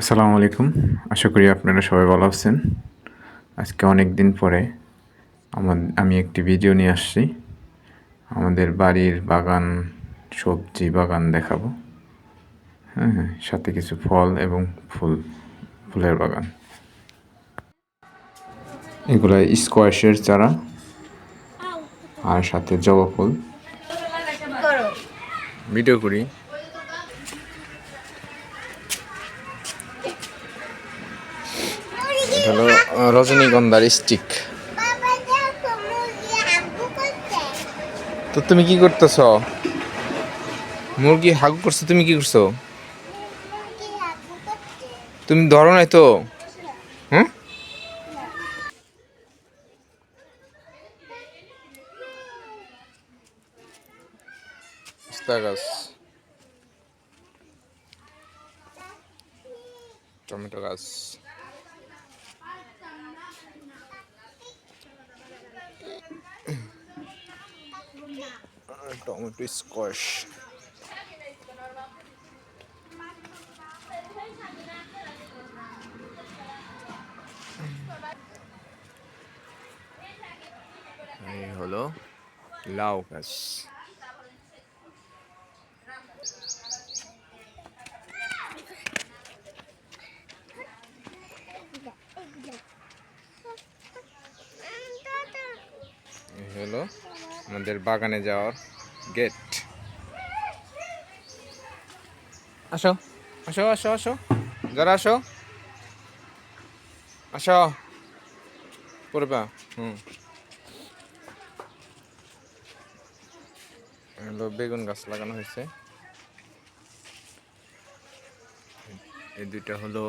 আসসালামু আলাইকুম। আশা করি আপনারা সবাই ভালো আছেন। আজকে অনেক দিন পরে আমার আমি একটি ভিডিও নিয়ে আসছি। আমাদের বাড়ির বাগান সবজি বাগান দেখাবো। হ্যাঁ হ্যাঁ সাথে কিছু ফল এবং ফুল ফুলের বাগান। এগুলো স্কোয়াশের চারা আর সাথে জবা ফুল। ভিডিও করি। রজনীগন্ধার স্টিক তো তুমি কি করতেছ? মুরগি হাগু করছ তুমি কি করছ? তুমি ধরো নাই তো। হুম? টমেটো গাছ। Tomato squash. এই হলো লাউ গাছ এই হলো আমাদের বাগানে যাওয়ার গেট আসো। আসো আসো আসো। যারা আসো। আসো। পড়বা হুম। হলো বেগুন গাছ লাগানো হয়েছে। এই দুইটা হলো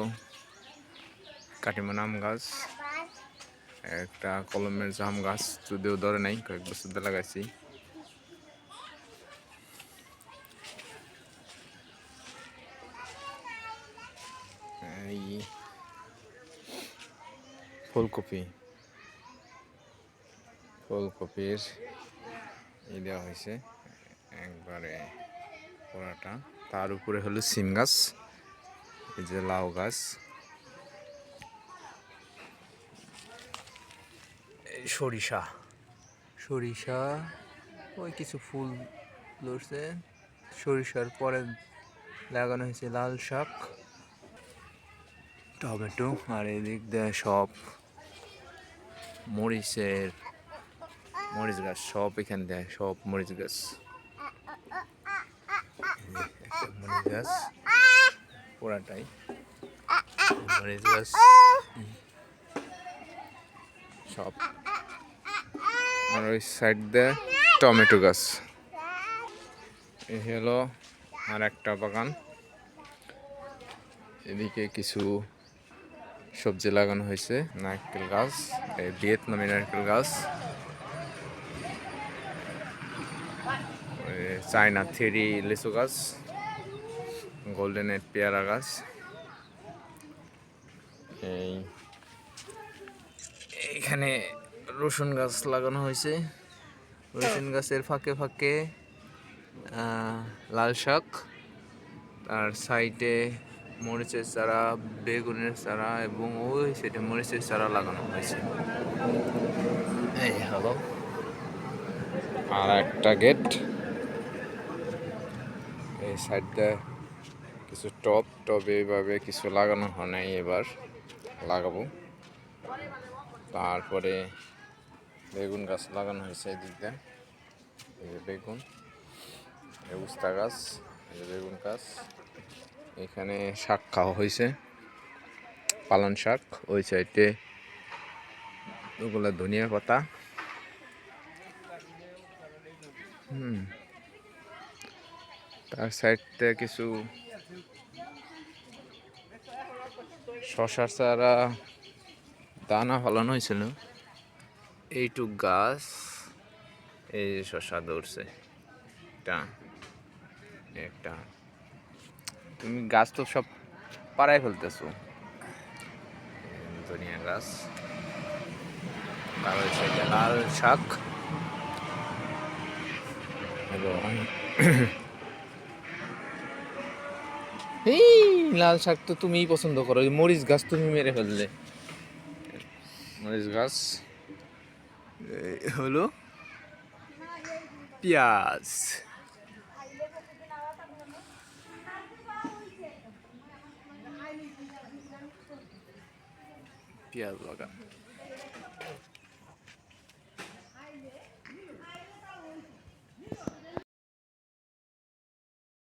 কাটিমন আম গাছ। একটা কলমের জাম গাছ যদিও ধরে নাই, কয়েক বছর ধরে লাগাইছি। ফুলকপি। ফুলকপির এই দেওয়া হয়েছে, একবারে পোড়াটা। তার উপরে হলো সিম গাছ, এই যে লাউ গাছ। সরিষা। সরিষা, ওই কিছু ফুল ধরছে। সরিষার পরে লাগানো হয়েছে লাল শাক। টমেটো আর এদিক দিয়ে সব মরিচের, মরিচ গাছ, সব এখান দেয়, সব মরিচ গাছ। মরিচ গাছ পুরাটাই মরিচ গাছ, সব। আর ওই সাইড দিয়ে টমেটো গাছ। এই হলো আর একটা বাগান। এদিকে কিছু সবজি লাগানো হয়েছে, নারকেল গাছ ভিয়েতনামি নারকেল গাছ। চায়না থ্রি লিচু গাছ গোল্ডেন এড পেয়ারা গাছ। এই এইখানে রসুন গাছ লাগানো হয়েছে। রসুন গাছের ফাঁকে ফাঁকে লাল শাক, তার সাইডে মরিচের চারা, বেগুনের চারা এবং ওই সাইডে মরিচের চারা লাগানো হয়েছে। এই হলো আর একটা গেট। এই সাইডটা কিছু টপ টবে এইভাবে কিছু লাগানো হয় নাই, এবার লাগাবো। তারপরে বেগুন গাছ লাগানো হয়েছে এই দিক দিয়ে। এই যে বেগুন উস্তা গাছ, এই যে বেগুন গাছ। এখানে শাক খাওয়া হয়েছে পালন শাক, ওই সাইডে ওগুলো ধনিয়া পাতা। হুম, তার সাইডতে কিছু শশার চারা, দানা ফলানো হয়েছিল। এইটুক গাছ, এই যে শশা ধরছে। একটা একটা। তুমি গাছ তো সব পাড়ায় ফেলতেছো। ধনিয়া গাছ। তার ওই লাল শাক। এবং এই লাল শাক তো তুমিই পছন্দ করো মরিচ গাছ তুমি মেরে ফেললে। মরিচ গাছ। হলো? পেঁয়াজ। পেঁয়াজ বাগান।